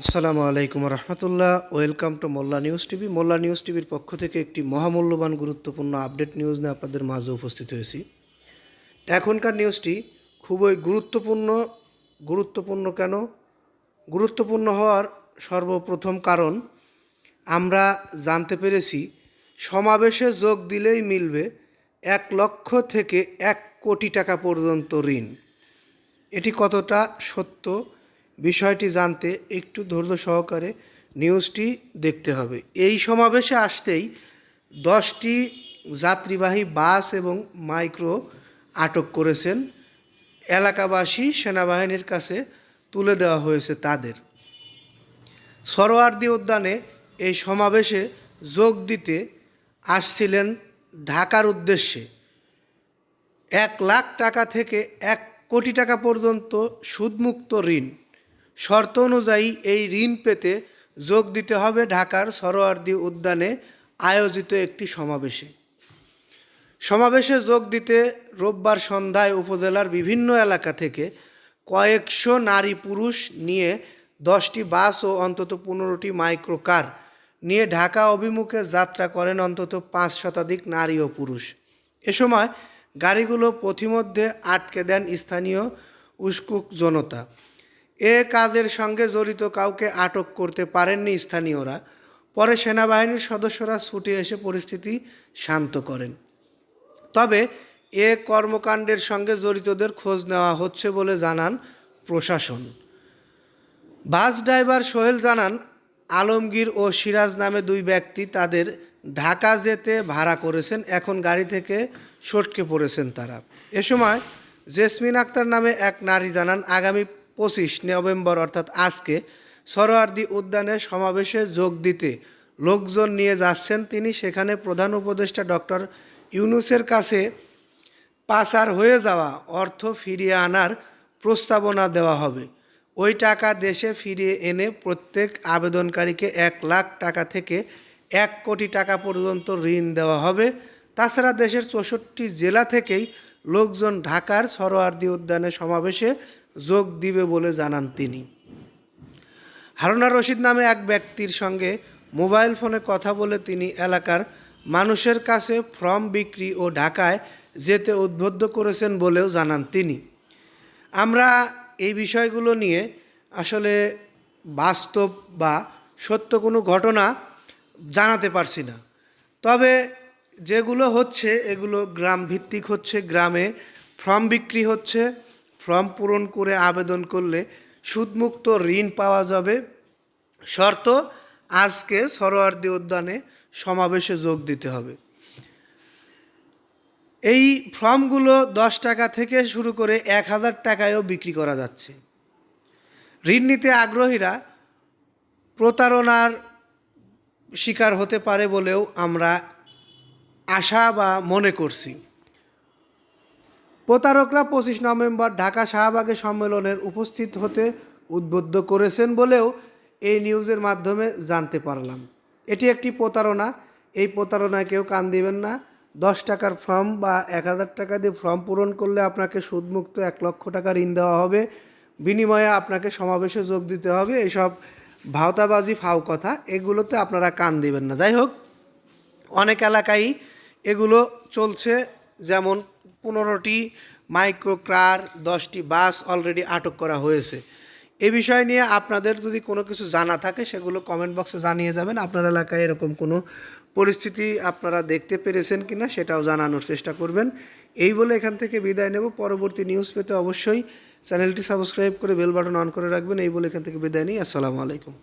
আসসালামু আলাইকুম রহমতুল্লাহ। Welcome to Molla news TV. Molla news টিভির পক্ষ থেকে একটি মহামূল্যবান, গুরুত্বপূর্ণ আপডেট নিউজ নিয়ে আপনাদের মাঝে উপস্থিত হয়েছি। এখনকার নিউজটি খুবই গুরুত্বপূর্ণ। গুরুত্বপূর্ণ কেন? গুরুত্বপূর্ণ হওয়ার সর্বপ্রথম কারণ, আমরা জানতে পেরেছি, সমাবেশে যোগ দিলেই মিলবে এক লক্ষ থেকে এক কোটি টাকা পর্যন্ত ঋণ। এটি কতটা সত্য? বিষয়টি জানতে একটু ধৈর্য সহকারে নিউজটি দেখতে হবে। এই সমাবেশে আসতেই দশটি যাত্রীবাহী বাস এবং মাইক্রো আটক করেছেন। এলাকাবাসী সেনাবাহিনীর কাছে তুলে দেওয়া হয়েছে তাদের। সরোয়ার্দি উদ্যানে এই সমাবেশে যোগ দিতে আসছিলেন ঢাকার উদ্দেশ্যে। এক লাখ টাকা থেকে এক কোটি টাকা পর্যন্ত সুদমুক্ত ঋণ। শর্ত অনুযায়ী এই ঋণ পেতে যোগ দিতে হবে ঢাকার সরোয়ার্দী উদ্যানে আয়োজিত একটি সমাবেশে। সমাবেশে যোগ দিতে রোববার সন্ধ্যায় উপজেলার বিভিন্ন এলাকা থেকে কয়েকশো নারী পুরুষ নিয়ে দশটি বাস ও অন্তত পনেরোটি মাইক্রোকার নিয়ে ঢাকা অভিমুখে যাত্রা করেন অন্তত পাঁচ শতাধিক নারী ও পুরুষ। এ সময় গাড়িগুলো পথিমধ্যে আটকে দেন স্থানীয় উস্কুক জনতা। এ কাজের সঙ্গে জড়িত কাউকে আটক করতে পারেননি স্থানীয়রা। পরে সেনাবাহিনীর সদস্যরা ছুটে এসে পরিস্থিতি শান্ত করেন। তবে এ কর্মকাণ্ডের সঙ্গে জড়িতদের খোঁজ নেওয়া হচ্ছে বলে জানান প্রশাসন। বাস ড্রাইভার সোহেল জানান, আলমগীর ও সিরাজ নামে দুই ব্যক্তি তাদের ঢাকা যেতে ভাড়া করেছেন, এখন গাড়ি থেকে সটকে পড়েছেন তারা। এ সময় জেসমিন আক্তার নামে এক নারী জানান, আগামী পঁচিশ নভেম্বর, অর্থাৎ আজকে, সরোয়ার্দী উদ্যানে সমাবেশে যোগ দিতে লোকজন নিয়ে যাচ্ছেন তিনি। সেখানে প্রধান উপদেষ্টা ডক্টর ইউনুসের কাছে পাচার হয়ে যাওয়া অর্থ ফিরিয়ে আনার প্রস্তাবনা দেওয়া হবে। ওই টাকা দেশে ফিরিয়ে এনে প্রত্যেক আবেদনকারীকে এক লাখ টাকা থেকে এক কোটি টাকা পর্যন্ত ঋণ দেওয়া হবে। তাছাড়া দেশের চৌষট্টি জেলা থেকেই লোকজন ঢাকার সরোয়ার্দী উদ্যানে সমাবেশে যোগ দিবে বলে জানান তিনি। হারুনা রশিদ নামে এক ব্যক্তির সঙ্গে মোবাইল ফোনে কথা বলে তিনি এলাকার মানুষের কাছে ফর্ম বিক্রি ও ঢাকায় যেতে উদ্বুদ্ধ করেছেন বলেও জানান তিনি। আমরা এই বিষয়গুলো নিয়ে আসলে বাস্তব বা সত্য কোনো ঘটনা জানাতে পারছি না। তবে যেগুলো হচ্ছে, এগুলো গ্রাম ভিত্তিক হচ্ছে, গ্রামে ফর্ম বিক্রি হচ্ছে ফর্ম পূরণ করে আবেদন করলে সুদমুক্ত ঋণ পাওয়া যাবে। শর্ত, আজকে সরোয়ার্দী উদ্যানে সমাবেশে যোগ দিতে হবে। এই ফর্মগুলো দশ টাকা থেকে শুরু করে এক হাজার টাকায়ও বিক্রি করা যাচ্ছে। ঋণ নিতে আগ্রহীরা প্রতারণার শিকার হতে পারে বলেও আমরা আশা বা মনে করছি। প্রতারকরা পঁচিশ নভেম্বর ঢাকা শাহবাগে সম্মেলনের উপস্থিত হতে উদ্বুদ্ধ করেছেন বলেও এই নিউজের মাধ্যমে জানতে পারলাম। এটি একটি প্রতারণা। এই প্রতারণায় কেউ কান দিবেন না। দশ টাকার ফর্ম বা এক হাজার টাকা দিয়ে ফর্ম পূরণ করলে আপনাকে সুদমুক্ত এক লক্ষ টাকা ঋণ দেওয়া হবে। বিনিময়ে আপনাকে সমাবেশে যোগ দিতে হবে। এইসব ভাওতাবাজি, ফাও কথা, এগুলোতে আপনারা কান দিবেন না। যাই হোক, অনেক এলাকায় এগুলো চলছে। যেমন পনেরোটি মাইক্রো কার দশটি বাস অলরেডি আটক করা হয়েছে। এ বিষয় নিয়ে আপনাদের যদি কোনো কিছু জানা থাকে, সেগুলো কমেন্ট বক্সে জানিয়ে যাবেন। আপনার এলাকায় এরকম কোনো পরিস্থিতি আপনারা দেখতে পেরেছেন কিনা, সেটাও জানানোর চেষ্টা করবেন। এই বলে এখান থেকে বিদায় নেব। পরবর্তী নিউজ পেতে অবশ্যই চ্যানেলটি সাবস্ক্রাইব করে বেল বাটন অন করে রাখবেন। এই বলে এখান থেকে বিদায় নিই। আসসালামু আলাইকুম।